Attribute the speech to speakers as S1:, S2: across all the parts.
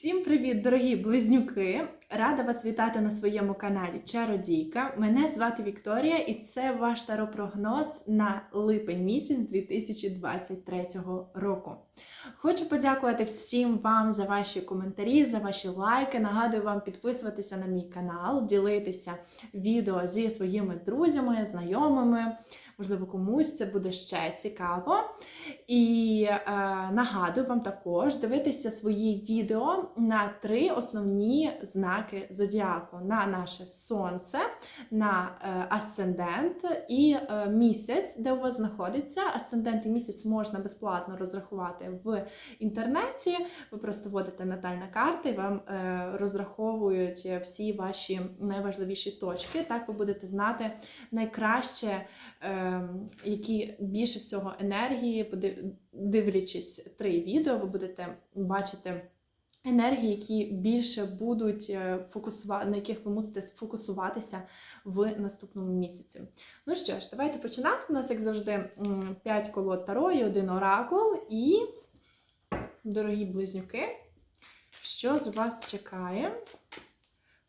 S1: Всім привіт, дорогі близнюки! Рада вас вітати на своєму каналі Чародійка. Мене звати Вікторія, і це ваш таропрогноз на липень місяць 2023 року. Хочу подякувати всім вам за ваші коментарі, за ваші лайки. Нагадую вам підписуватися на мій канал, ділитися відео зі своїми друзями, знайомими. Можливо, комусь це буде ще цікаво. І е, нагадую вам також дивитися свої відео на три основні знаки зодіаку: на наше сонце, на е, асцендент і е, місяць, де у вас знаходиться. Асцендент і місяць можна безплатно розрахувати в інтернеті. Ви просто вводите натальна карта і вам е, розраховують всі ваші найважливіші точки. Так ви будете знати найкраще. Е, які більше всього енергії, дивлячись три відео, ви будете бачити енергії, які більше будуть фокусувати, на яких ви мусите сфокусуватися в наступному місяці. Ну що ж, давайте починати. У нас, як завжди, 5 колод таро і один оракул. І, дорогі близнюки, що з вас чекає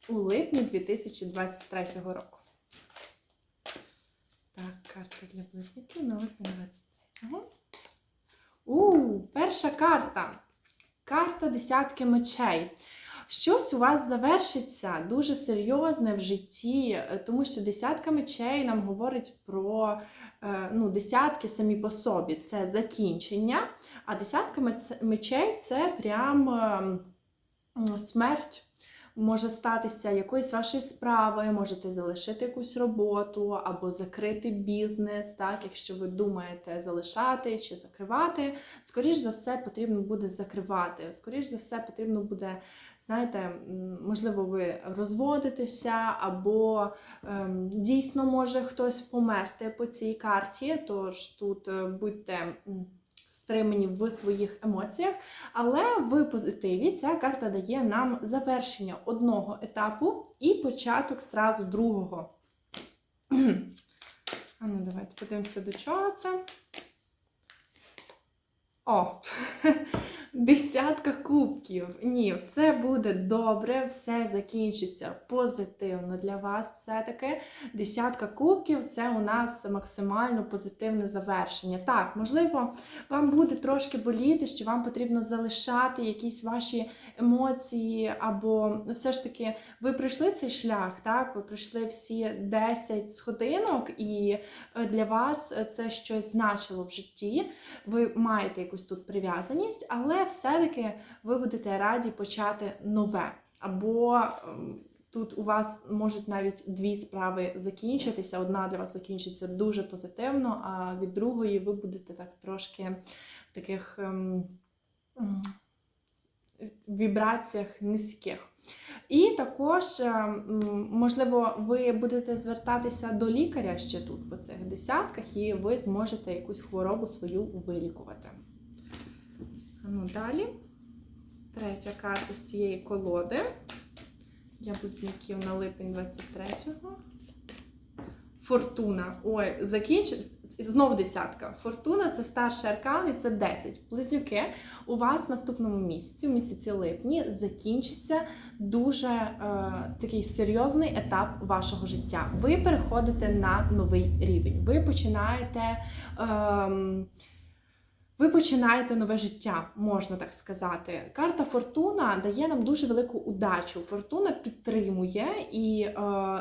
S1: у липні 2023 року? Так, карта для близнюків на липень 23-го. У, перша карта. Карта десятки мечей. Щось у вас завершиться дуже серйозне в житті, е, тому що десятка мечей нам говорить про е, ну, десятки самі по собі це закінчення, а десятка мечей це прям ем, смерть може статися якоюсь вашої справи, можете залишити якусь роботу або закрити бізнес, так, якщо ви думаєте залишати чи закривати, скоріш за все потрібно буде закривати. Скоріш за все потрібно буде, знаєте, можливо, ви розводитеся, або ем, дійсно може хтось померти по цій карті, тож тут е, будьте. Стримані в своїх емоціях, але в позитиві ця карта дає нам завершення одного етапу і початок зразу другого. А ну, давайте подивимося, до чого це. О! Десятка кубків. Ні, все буде добре, все закінчиться позитивно для вас. Все-таки десятка кубків це у нас максимально позитивне завершення. Так, можливо, вам буде трошки боліти, що вам потрібно залишати якісь ваші емоції, або все ж таки ви пройшли цей шлях, так? Ви пройшли всі 10 сходинок, і е, для вас це щось значило в житті. Ви маєте якусь тут прив'язаність, але все-таки ви будете раді почати нове. Або ем, тут у вас можуть навіть дві справи закінчитися. Одна для вас закінчиться дуже позитивно, а від другої ви будете так трошки таких ем, вібраціях низьких. І також, е, можливо, ви будете звертатися до лікаря ще тут, по цих десятках, і ви зможете якусь хворобу свою вилікувати. Ну, далі. Третя карта з цієї колоди. Я близнюків на липень 23-го. Фортуна. Ой, закінч... Знову десятка. Фортуна це старший аркан і це 10. Близнюки, у вас в наступному місяці, в місяці липні, закінчиться дуже е, такий серйозний етап вашого життя. Ви переходите на новий рівень. Ви починаєте. Е, ви починаєте нове життя, можна так сказати. Карта Фортуна дає нам дуже велику удачу. Фортуна підтримує і е,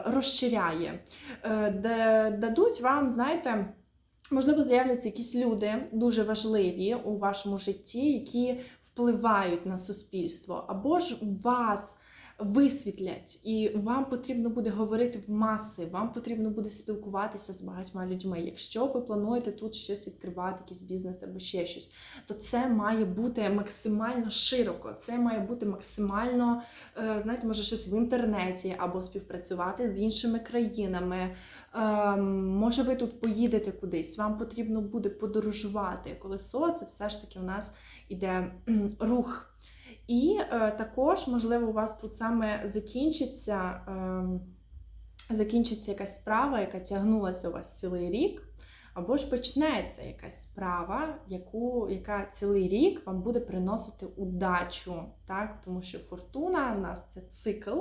S1: розширяє, е, дадуть вам, знаєте, можливо, з'являться якісь люди дуже важливі у вашому житті, які впливають на суспільство, або ж вас висвітлять, і вам потрібно буде говорити в маси, вам потрібно буде спілкуватися з багатьма людьми. Якщо ви плануєте тут щось відкривати, якийсь бізнес або ще щось, то це має бути максимально широко, це має бути максимально, е, знаєте, може щось в інтернеті або співпрацювати з іншими країнами. Ем, Може, ви тут поїдете кудись, вам потрібно буде подорожувати. Колесо це все ж таки у нас іде рух. І е, також, можливо, у вас тут саме закінчиться, е, закінчиться якась справа, яка тягнулася у вас цілий рік. Або ж почнеться якась справа, яку, яка цілий рік вам буде приносити удачу, так? тому що фортуна у нас це цикл,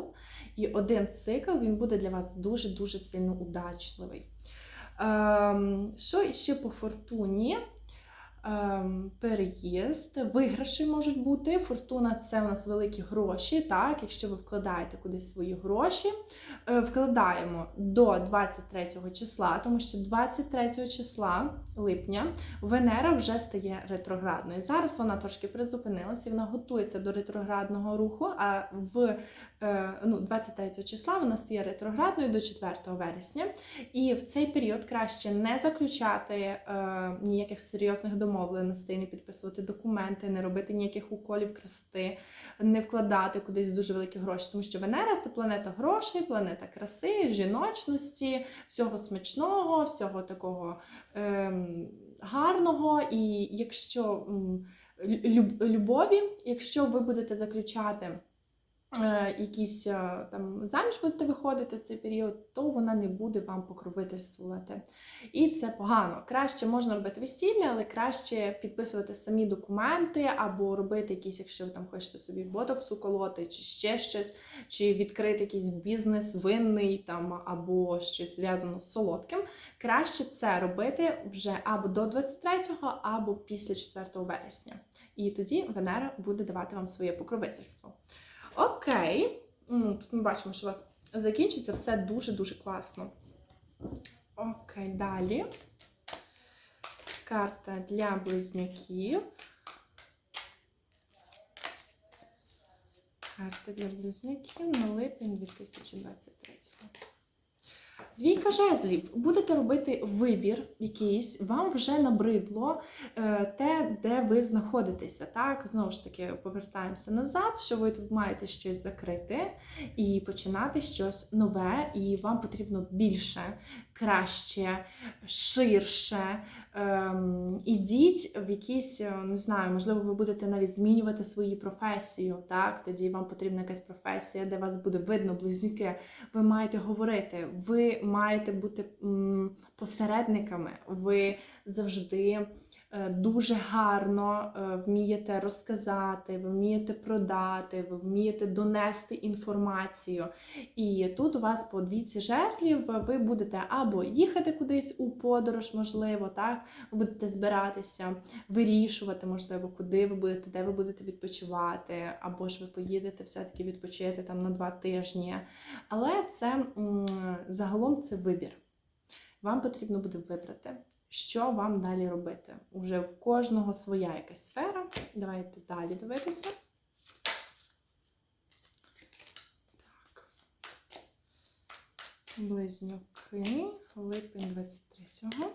S1: і один цикл він буде для вас дуже-дуже сильно удачливий. Ем, що ще по фортуні? Ем, переїзд, виграші можуть бути. Фортуна це у нас великі гроші. Так, якщо ви вкладаєте кудись свої гроші, е, вкладаємо до 23 числа, тому що 23 числа липня Венера вже стає ретроградною. Зараз вона трошки призупинилася, вона готується до ретроградного руху. А в е, ну, 23 числа вона стає ретроградною до 4 вересня. І в цей період краще не заключати е, ніяких серйозних домовленостей, не підписувати документи, не робити ніяких уколів красоти, не вкладати кудись дуже великі гроші, тому що Венера це планета грошей, планета краси, жіночності, всього смачного, всього такого ем, гарного. І якщо м, люб- любові, якщо ви будете заключати якісь е, там заміж будете виходити в цей період, то вона не буде вам покровительствувати. І це погано. Краще можна робити весілля, але краще підписувати самі документи або робити якісь, якщо ви там хочете собі ботокс уколоти, чи ще щось, чи відкрити якийсь бізнес винний там або щось зв'язано з солодким. Краще це робити вже або до 23-го, або після 4 вересня. І тоді Венера буде давати вам своє покровительство. Окей, тут ми бачимо, що у вас закінчиться все дуже-дуже класно. Окей, далі. Карта для близнюків. Карта для близнюків на липень 2023. Двійка жезлів. Будете робити вибір якийсь, вам вже набридло е, те, де ви знаходитеся. Так, знову ж таки, повертаємося назад, що ви тут маєте щось закрити і починати щось нове, і вам потрібно більше, краще, ширше. Ем, ідіть в якісь, е, не знаю, можливо, ви будете навіть змінювати свою професію. Так, тоді вам потрібна якась професія, де вас буде видно, близнюки. Ви маєте говорити, ви маєте бути м, посередниками. Ви завжди дуже гарно е, вмієте розказати, ви вмієте продати, ви вмієте донести інформацію. І тут у вас по двійці жезлів ви будете або їхати кудись у подорож, можливо, так, ви будете збиратися, вирішувати, можливо, куди ви будете, де ви будете відпочивати, або ж ви поїдете все-таки відпочити там на два тижні. Але це загалом це вибір. Вам потрібно буде вибрати, що вам далі робити. Уже в кожного своя якась сфера. Давайте далі дивитися. Так. Близнюки, липень 23-го.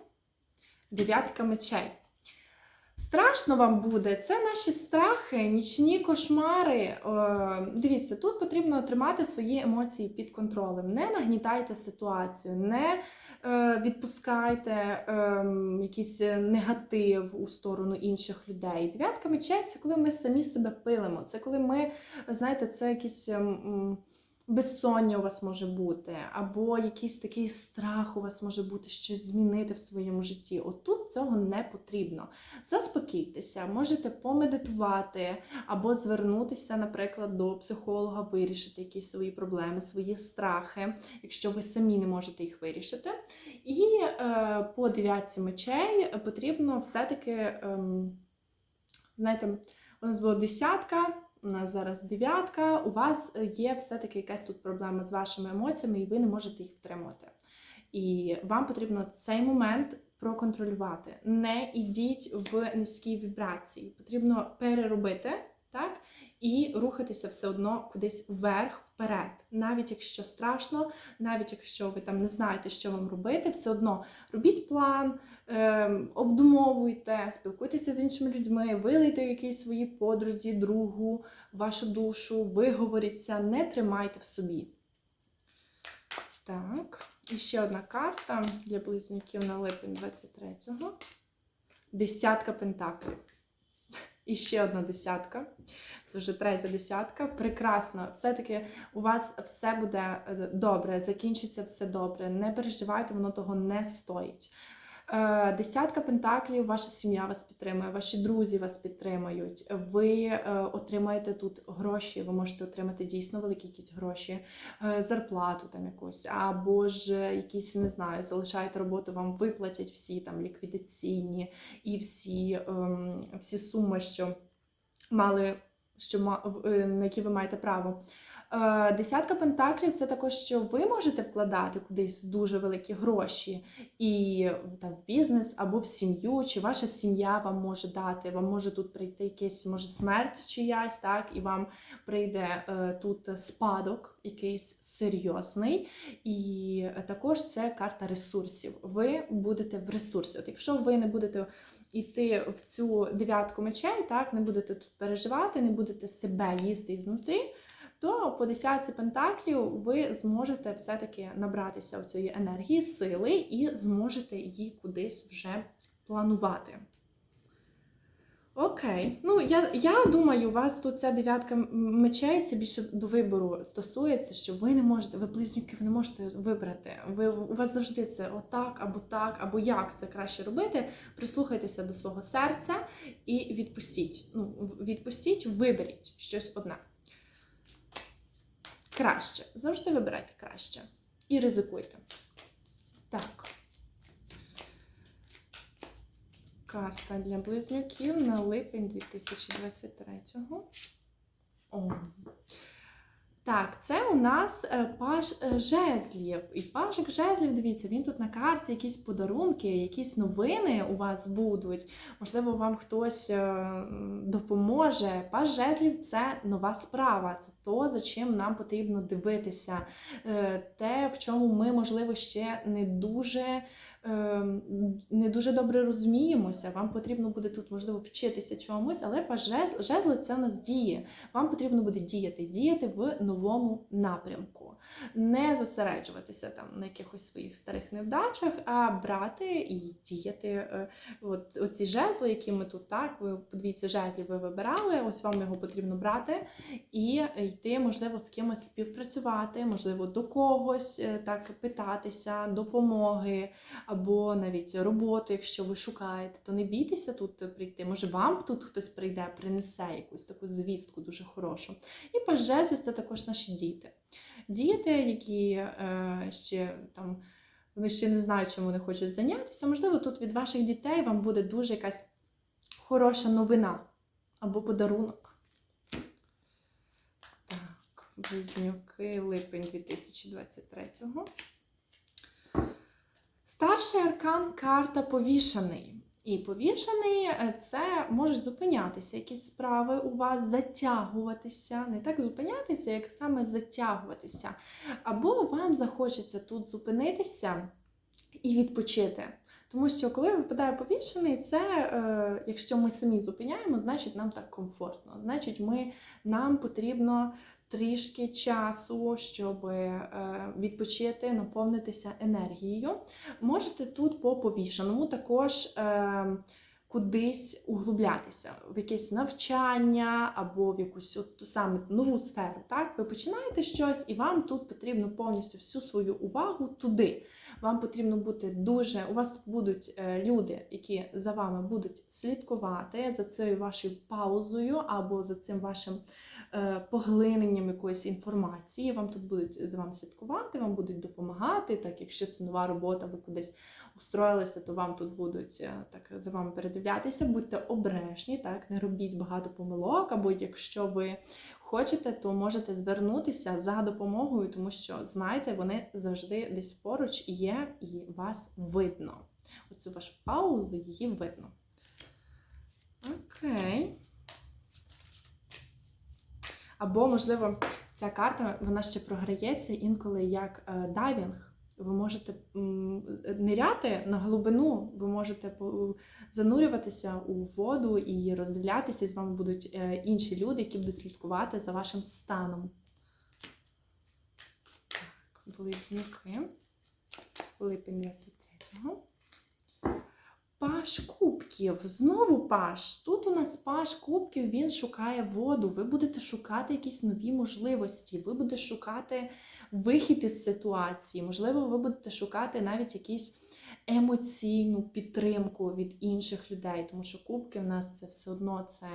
S1: Дев'ятка мечей. Страшно вам буде, це наші страхи, нічні кошмари. Е, Дивіться, тут потрібно тримати свої емоції під контролем. Не нагнітайте ситуацію, не відпускайте ем, якийсь негатив у сторону інших людей. Дев'ятка мечей це коли ми самі себе пилимо. Це коли ми, знаєте, це якісь. Безсоння у вас може бути, або якийсь такий страх у вас може бути щось змінити в своєму житті. Отут цього не потрібно. Заспокійтеся, можете помедитувати, або звернутися, наприклад, до психолога, вирішити якісь свої проблеми, свої страхи, якщо ви самі не можете їх вирішити. І е, по дев'ятці мечей потрібно все-таки, ем, знаєте, у нас була десятка. У нас зараз дев'ятка, у вас є все-таки якась тут проблема з вашими емоціями, і ви не можете їх втримати. І вам потрібно цей момент проконтролювати. Не ідіть в низькій вібрації. Потрібно переробити, так? І рухатися все одно кудись вверх, вперед. Навіть якщо страшно, навіть якщо ви там не знаєте, що вам робити, все одно робіть план, обдумовуйте, спілкуйтеся з іншими людьми, вилийте якісь свої подрузі, другу, вашу душу, виговоріться, не тримайте в собі. Так, і ще одна карта для близнюків на липень 23-го. Десятка пентаклів. І ще одна десятка. Це вже третя десятка. Прекрасно. Все-таки у вас все буде е, добре, закінчиться все добре. Не переживайте, воно того не стоїть. Е, Десятка пентаклів, ваша сім'я вас підтримує, ваші друзі вас підтримують. Ви е, отримаєте тут гроші, ви можете отримати дійсно великі якісь гроші, е, зарплату там якусь, або ж якісь, не знаю, залишаєте роботу, вам виплатять всі там ліквідаційні і всі, ем, всі суми, що мали, що на які ви маєте право. Е, Десятка пентаклів це також, що ви можете вкладати кудись дуже великі гроші і там в бізнес або в сім'ю, чи ваша сім'я вам може дати. Вам може тут прийти якась може смерть чиясь, так, і вам прийде е, тут спадок якийсь серйозний. І також це карта ресурсів. Ви будете в ресурсі. От якщо ви не будете йти в цю дев'ятку мечей, так, не будете тут переживати, не будете себе їсти ізнутри, то по десятці пентаклів ви зможете все-таки набратися цієї енергії, сили і зможете її кудись вже планувати. Окей, ну я, я думаю, у вас тут ця дев'ятка мечей, це більше до вибору стосується, що ви не можете, ви близнюки, не можете вибрати. Ви, у вас завжди це отак, або так, або як це краще робити. Прислухайтеся до свого серця і відпустіть. Ну, відпустіть, виберіть щось одне. Краще. Завжди вибирайте краще. І ризикуйте. Так. Карта для близнюків на липень 2023-го. Так, це у нас е, паж е, жезлів. І пажик жезлів, дивіться, він тут на карті, якісь подарунки, якісь новини у вас будуть. Можливо, вам хтось е, допоможе. Паж жезлів це нова справа, це то, за чим нам потрібно дивитися. Те, в чому ми, можливо, ще не дуже. Ем, Не дуже добре розуміємося, вам потрібно буде тут, можливо, вчитися чомусь, але жезли це у нас діє. Вам потрібно буде діяти, діяти в новому напрямку. Не зосереджуватися там на якихось своїх старих невдачах, а брати і діяти. Е, От оці жезли, які ми тут так, ви подивіться, жезлів ви вибирали, ось вам його потрібно брати і йти, можливо, з кимось співпрацювати, можливо, до когось е, так питатися, допомоги або навіть роботу, якщо ви шукаєте, то не бійтеся тут прийти. Може, вам тут хтось прийде, принесе якусь таку звістку дуже хорошу. І паж жезлів це також наші діти. Діти, які е, ще там. Вони ще не знають, чим вони хочуть зайнятися. Можливо, тут від ваших дітей вам буде дуже якась хороша новина або подарунок. Так, близнюки, липень 2023-го. Старший аркан карта повішаний. І повішаний е, це можуть зупинятися якісь справи у вас, затягуватися, не так зупинятися, як саме затягуватися. Або вам захочеться тут зупинитися і відпочити. Тому що коли випадає повішений, це е, якщо ми самі зупиняємо, значить нам так комфортно. Значить, ми, нам потрібно трішки часу, щоб е, відпочити, наповнитися енергією. Можете тут по повішеному також. Е, Кудись углублятися в якесь навчання або в якусь от ту саме нову сферу. Так, ви починаєте щось, і вам тут потрібно повністю всю свою увагу туди. Вам потрібно бути дуже. У вас тут будуть е, люди, які за вами будуть слідкувати за цією вашою паузою або за цим вашим поглиненням якоїсь інформації. Вам тут будуть за вами слідкувати, вам будуть допомагати. Так, якщо це нова робота, ви кудись устроїлися, то вам тут будуть е, так за вами передивлятися. Будьте обережні, так, не робіть багато помилок, або якщо ви хочете, то можете звернутися за допомогою, тому що знаєте, вони завжди десь поруч є і вас видно. Оцю вашу паузу її видно. Окей. Або, можливо, ця карта вона ще програється інколи як е, дайвінг. Ви можете ниряти на глибину, ви можете занурюватися у воду і роздивлятися, з вами будуть е, інші люди, які будуть слідкувати за вашим станом. Так, близнюки. Липень 23-го. Паш кубків. Знову паш. Тут у нас паш кубків, він шукає воду. Ви будете шукати якісь нові можливості. Ви будете шукати вихід із ситуації. Можливо, ви будете шукати навіть якісь емоційну підтримку від інших людей, тому що кубки в нас це все одно це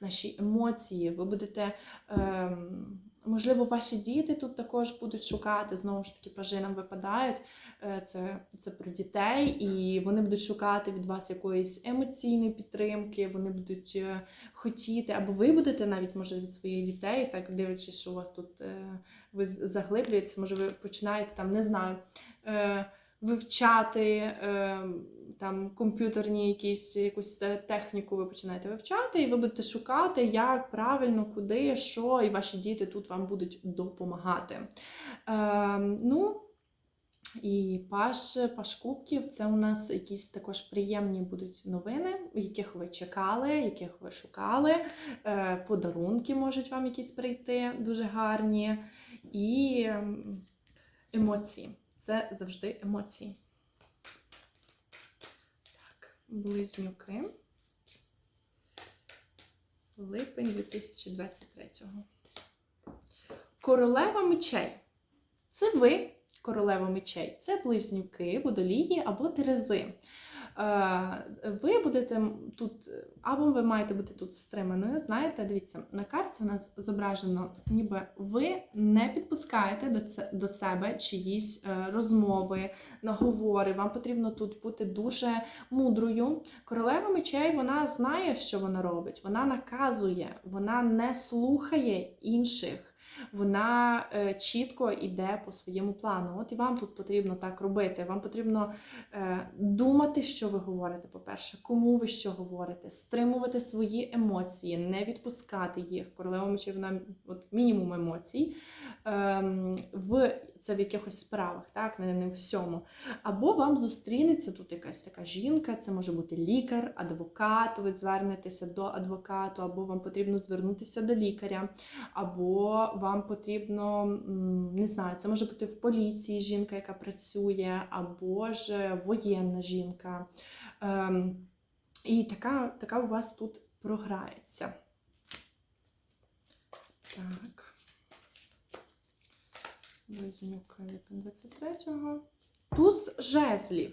S1: наші емоції. Ви будете. Ем, Можливо, ваші діти тут також будуть шукати, знову ж таки, пажи нам випадають. Е, Це, це про дітей, і вони будуть шукати від вас якоїсь емоційної підтримки, вони будуть е, хотіти, або ви будете навіть, може, від своїх дітей, так дивлячись, що у вас тут е, ви заглиблюєтеся, може, ви починаєте там, не знаю, вивчати там комп'ютерні якісь якусь техніку ви починаєте вивчати, і ви будете шукати, як правильно, куди, що, і ваші діти тут вам будуть допомагати. Е, ну, і паш, паш кубків це у нас якісь також приємні будуть новини, яких ви чекали, яких ви шукали. Е, подарунки можуть вам якісь прийти дуже гарні. І ем, емоції. Це завжди емоції. Так, близнюки. Липень 2023-го. Королева мечей. Це ви, королева мечей. Це близнюки, водолії або терези. Е, Ви будете тут, або ви маєте бути тут стриманою. Знаєте, дивіться, на карті у нас зображено, ніби ви не підпускаєте до, це, до себе чиїсь е, розмови, наговори. Вам потрібно тут бути дуже мудрою. Королева мечей вона знає, що вона робить. Вона наказує, вона не слухає інших. Вона е, чітко йде по своєму плану. От і вам тут потрібно так робити. Вам потрібно е, думати, що ви говорите, по-перше, кому ви що говорите, стримувати свої емоції, не відпускати їх. Королева мечів вона от мінімум емоцій. Ем, в це в якихось справах, так, не, не в всьому. Або вам зустрінеться тут якась така жінка, це може бути лікар, адвокат, ви звернетеся до адвокату, або вам потрібно звернутися до лікаря, або вам потрібно, не знаю, це може бути в поліції жінка, яка працює, або ж воєнна жінка. Ем, і така, така у вас тут програється. Так. Близнюк липень 23-го. Туз жезлів.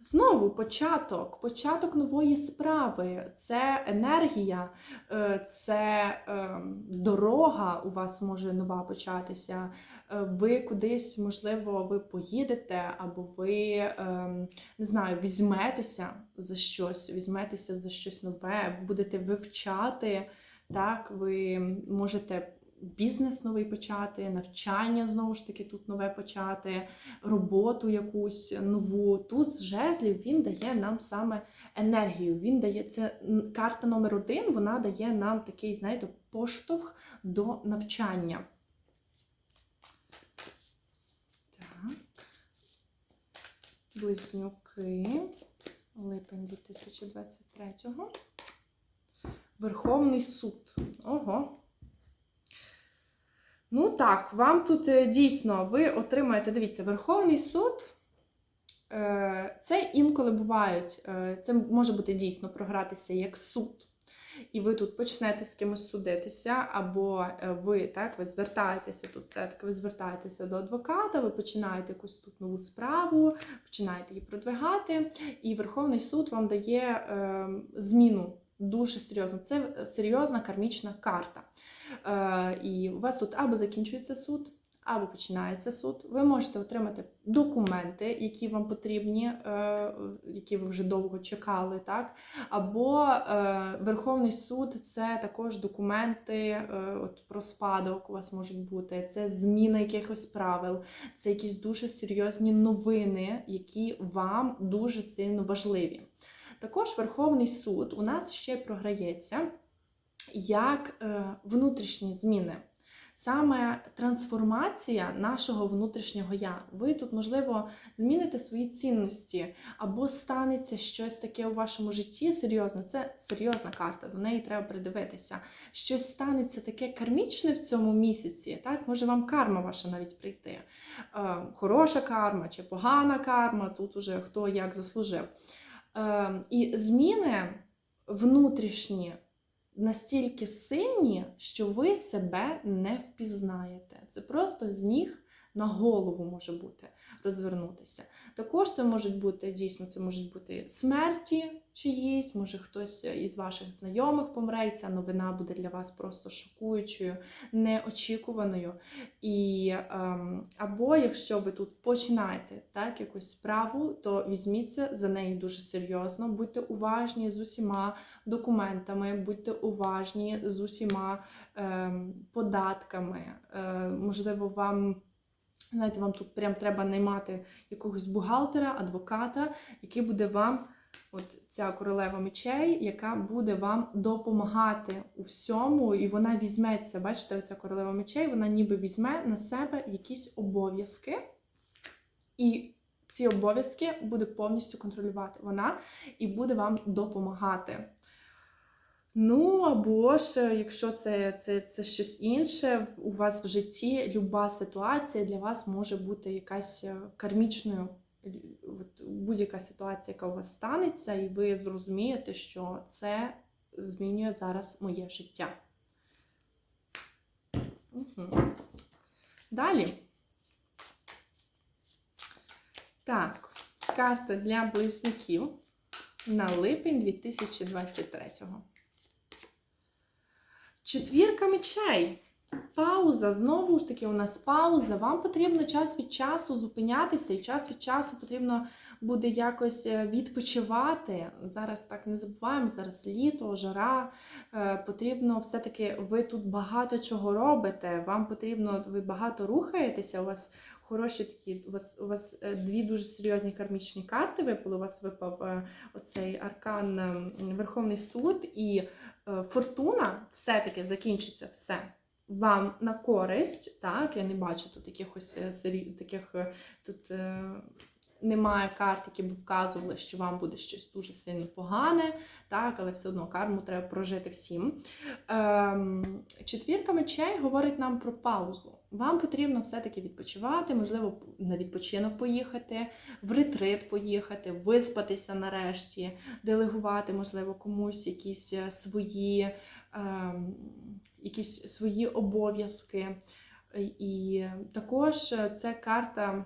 S1: Знову початок, початок нової справи. Це енергія, е, це е, дорога у вас може нова початися. Е, Ви кудись, можливо, ви поїдете, або ви не знаю, візьметеся за щось, візьметеся за щось нове, будете вивчати. Так, ви можете бізнес новий почати, навчання знову ж таки тут нове почати, роботу якусь нову. Тут з жезлів він дає нам саме енергію. Він дає це карта номер один, вона дає нам такий, знаєте, поштовх до навчання. Так. Близнюки. Липень 2023-го. Верховний суд. Ого. Ну так, вам тут е, дійсно ви отримаєте, дивіться, Верховний суд. е, Це інколи бувають, е, це може бути дійсно програтися як суд. І ви тут почнете з кимось судитися, або ви так, ви звертаєтеся тут, все-таки ви звертаєтеся до адвоката, ви починаєте якусь тут нову справу, починаєте її продвигати, і Верховний суд вам дає е, зміну дуже серйозно. Це серйозна кармічна карта. Е, і у вас тут або закінчується суд, або починається суд. Ви можете отримати документи, які вам потрібні, е, які ви вже довго чекали, так? Або е, Верховний суд це також документи от про спадок у вас можуть бути, це зміна якихось правил, це якісь дуже серйозні новини, які вам дуже сильно важливі. Також Верховний суд у нас ще програється як е, внутрішні зміни. Саме трансформація нашого внутрішнього я. Ви тут, можливо, зміните свої цінності, або станеться щось таке у вашому житті серйозне. Це серйозна карта, до неї треба придивитися. Щось станеться таке кармічне в цьому місяці. Так, може вам карма ваша навіть прийти. Е, хороша карма чи погана карма, тут уже хто як заслужив. Е, і зміни внутрішні настільки сильні, що ви себе не впізнаєте. Це просто з ніг на голову може бути розвернутися. Також це можуть бути дійсно, це можуть бути смерті чиїсь, може хтось із ваших знайомих помре, і ця новина буде для вас просто шокуючою, неочікуваною. І, ем, або якщо ви тут починаєте так, якусь справу, то візьміться за неї дуже серйозно, будьте уважні з усіма документами, будьте уважні з усіма ем, податками. Е, можливо, вам. Знаєте, вам тут прям треба наймати якогось бухгалтера, адвоката, який буде вам, от ця королева мечей, яка буде вам допомагати у всьому, і вона візьметься, бачите, оця королева мечей, вона ніби візьме на себе якісь обов'язки, і ці обов'язки буде повністю контролювати вона і буде вам допомагати. Ну, або ж, якщо це, це, це щось інше, у вас в житті люба ситуація для вас може бути якась е, кармічною, будь-яка ситуація, яка у вас станеться, і ви зрозумієте, що це змінює зараз моє життя. Угу. Далі. Так, карта для близнюків на липень 2023-го. Четвірка мечей. Пауза. Знову ж таки, у нас пауза. Вам потрібно час від часу зупинятися, і час від часу потрібно буде якось е, відпочивати. Зараз так не забуваємо, зараз літо, жара. Е, Потрібно все-таки, ви тут багато чого робите. Вам потрібно, ви багато рухаєтеся, у вас хороші такі, у вас у вас е, дві дуже серйозні кармічні карти випали. У вас випав оцей аркан ем, Верховний суд і фортуна все-таки закінчиться все. Вам на користь, так, я не бачу тут якихось е, таких е, тут е, немає карт, які б вказували, що вам буде щось дуже сильно погане, так, але все одно карму треба прожити всім. Ем, четвірка мечей говорить нам про паузу. Вам потрібно все-таки відпочивати, можливо, на відпочинок поїхати, в ретрит поїхати, виспатися нарешті, делегувати, можливо, комусь якісь е, свої, ем, якісь свої обов'язки. І також це карта.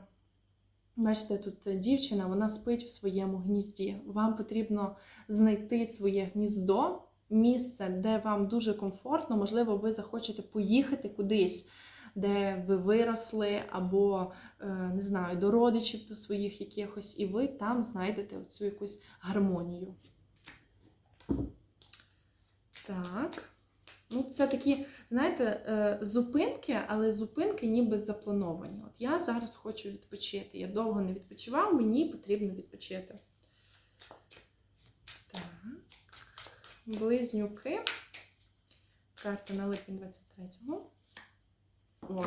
S1: Бачите, тут дівчина, вона спить в своєму гнізді. Вам потрібно знайти своє гніздо, місце, де вам дуже комфортно. Можливо, ви захочете поїхати кудись, де ви виросли, або е, не знаю, до родичів до своїх якихось, і ви там знайдете цю якусь гармонію. Так. Ну, це такі, знаєте, е, зупинки, але зупинки ніби заплановані. От я зараз хочу відпочити. Я довго не відпочивав, мені потрібно відпочити. Так. Близнюки. Карта на липень 23-го. Ой.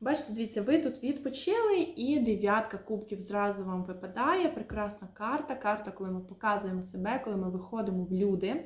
S1: Бачите, дивіться, ви тут відпочили, і дев'ятка кубків зразу вам випадає. Прекрасна карта. Карта, коли ми показуємо себе, коли ми виходимо в люди.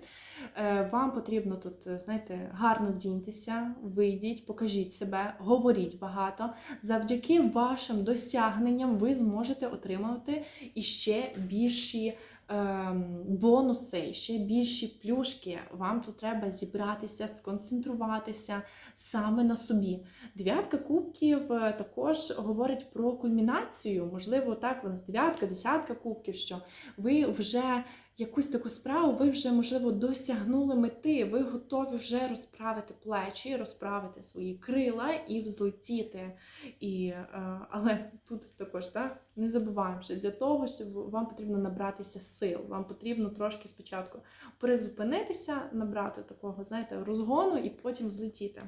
S1: Е, Вам потрібно тут, знаєте, гарно вдіньтеся, вийдіть, покажіть себе, говоріть багато. Завдяки вашим досягненням ви зможете отримувати іще більші. ем, Бонуси, ще більші плюшки. Вам тут треба зібратися, сконцентруватися саме на собі. Дев'ятка кубків е, також говорить про кульмінацію. Можливо, так, у нас дев'ятка, десятка кубків, що ви вже якусь таку справу, ви вже, можливо, досягнули мети, ви готові вже розправити плечі, розправити свої крила і взлетіти. І, е, але тут також так, не забуваємо, що для того, щоб вам потрібно набратися сил, вам потрібно трошки спочатку призупинитися, набрати такого, знаєте, розгону і потім злетіти.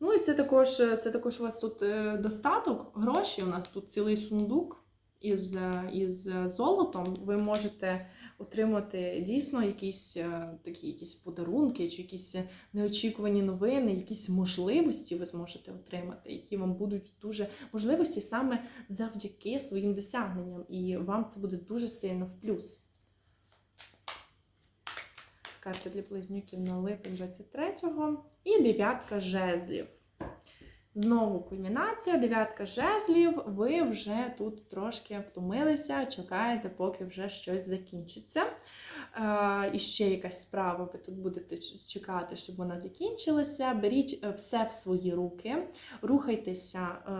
S1: Ну і це також, це також у вас тут е, достаток, гроші. У нас тут цілий сундук із, із золотом. Ви можете отримати дійсно якісь е, такі якісь подарунки, чи якісь неочікувані новини, якісь можливості ви зможете отримати, які вам будуть дуже можливості саме завдяки своїм досягненням. І вам це буде дуже сильно в плюс. Карта для близнюків на липень 23-го. І дев'ятка жезлів. Знову кульмінація, дев'ятка жезлів. Ви вже тут трошки втомилися, чекаєте, поки вже щось закінчиться. Е, і ще якась справа, ви тут будете чекати, щоб вона закінчилася. Беріть е, все в свої руки, рухайтеся е,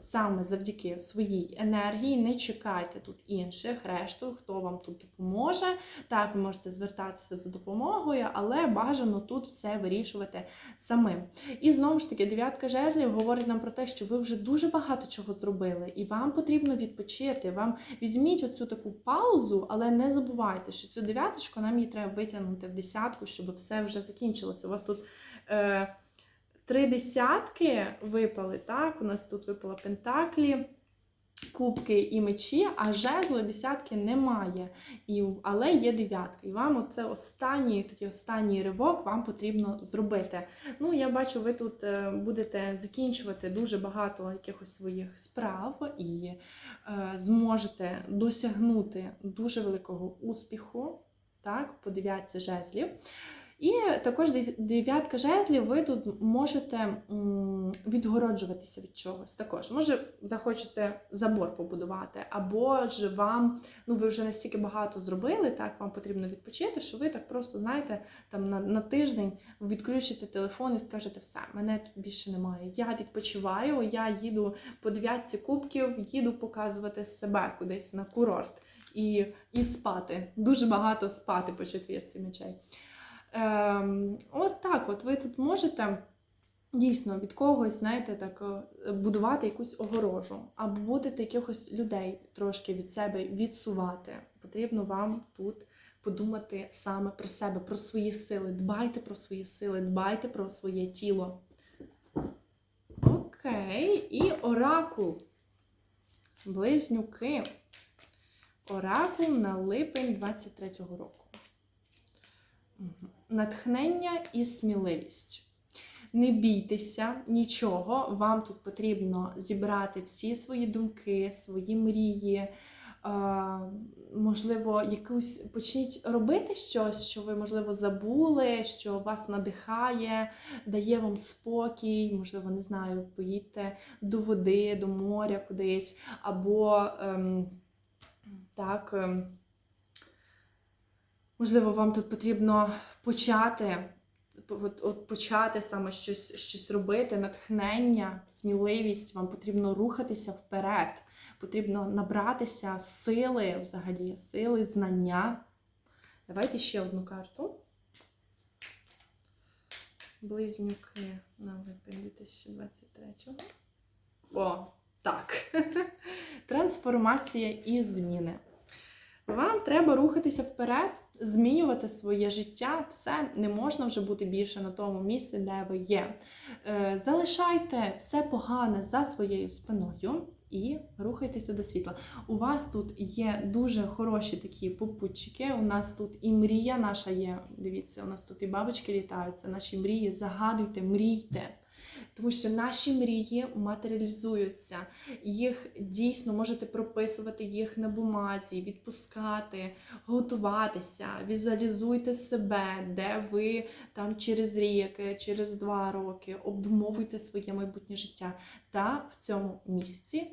S1: саме завдяки своїй енергії, не чекайте тут інших, решту, хто вам тут допоможе. Так, ви можете звертатися за допомогою, але бажано тут все вирішувати самим. І знову ж таки, дев'ятка жезлів говорить нам про те, що ви вже дуже багато чого зробили, і вам потрібно відпочити. Вам візьміть оцю таку паузу, але не забувайте, що цю дев'яточку нам її треба витягнути в десятку, щоб все вже закінчилося. У вас тут е, три десятки випали, так? У нас тут випало пентаклі. Кубки і мечі, а жезли десятки немає, і, але є дев'ятка. І вам оце останній такий останній ривок вам потрібно зробити. Ну, я бачу, ви тут е, будете закінчувати дуже багато якихось своїх справ і е, зможете досягнути дуже великого успіху. Так, по дев'ятці жезлів. І також дев- дев'ятка жезлів, ви тут можете відгороджуватися від чогось. Також, може, захочете забор побудувати, або ж вам, ну ви вже настільки багато зробили, так, вам потрібно відпочити, що ви так просто, знаєте, там на, на тиждень відключите телефон і скажете, все, мене тут більше немає. Я відпочиваю, я їду по дев'ятці кубків, їду показувати себе кудись на курорт і, і спати. Дуже багато спати по четвірці мечей. Ем, от так, от ви тут можете дійсно від когось, знаєте, так е, будувати якусь огорожу, або будете якихось людей трошки від себе відсувати. Потрібно вам тут подумати саме про себе, про свої сили. Дбайте про свої сили, дбайте про своє тіло. Окей, і оракул. Близнюки. Оракул на липень 23-го року. Натхнення і сміливість. Не бійтеся нічого, вам тут потрібно зібрати всі свої думки, свої мрії. Можливо, якусь почніть робити щось, що ви, можливо, забули, що вас надихає, дає вам спокій, можливо, не знаю, поїдьте до води, до моря кудись, або ем, так. Ем, Можливо, вам тут потрібно почати, от, от почати саме щось, щось робити, натхнення, сміливість, вам потрібно рухатися вперед, потрібно набратися сили, взагалі, сили, знання. Давайте ще одну карту. Близнюки на липень 2023. О, так. Трансформація і зміни. Вам треба рухатися вперед, змінювати своє життя. Все не можна вже бути більше на тому місці, де ви є. Е, Залишайте все погане за своєю спиною і рухайтеся до світла. У вас тут є дуже хороші такі попутчики. У нас тут і мрія наша є. Дивіться, у нас тут і бабочки літають. Це наші мрії. Загадуйте, мрійте. Тому що наші мрії матеріалізуються, їх дійсно можете прописувати їх на бумазі, відпускати, готуватися, візуалізуйте себе, де ви там через рік, через два роки, обдумовуйте своє майбутнє життя. Та в цьому місяці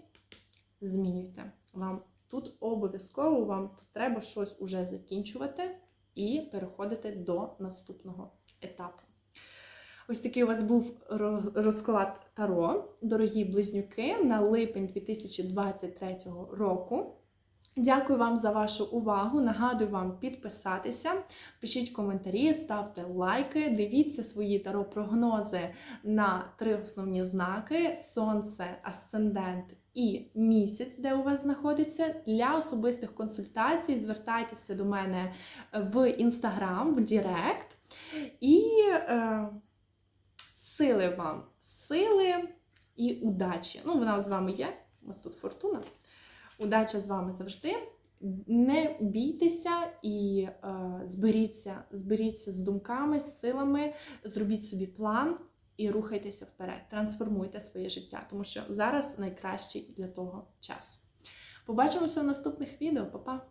S1: змінюйте. Вам тут обов'язково вам треба щось уже закінчувати і переходити до наступного етапу. Ось такий у вас був розклад Таро, дорогі близнюки, на липень 2023 року. Дякую вам за вашу увагу. Нагадую вам підписатися, пишіть коментарі, ставте лайки, дивіться свої таро-прогнози на три основні знаки: Сонце, Асцендент і місяць, де у вас знаходиться. Для особистих консультацій звертайтеся до мене в інстаграм, в Дірект. І е, сили вам, сили і удачі. Ну, вона з вами є. У вас тут фортуна. Удача з вами завжди. Не бійтеся і е, зберіться, зберіться з думками, з силами, зробіть собі план і рухайтеся вперед. Трансформуйте своє життя, тому що зараз найкращий для того час. Побачимося в наступних відео. Па-па!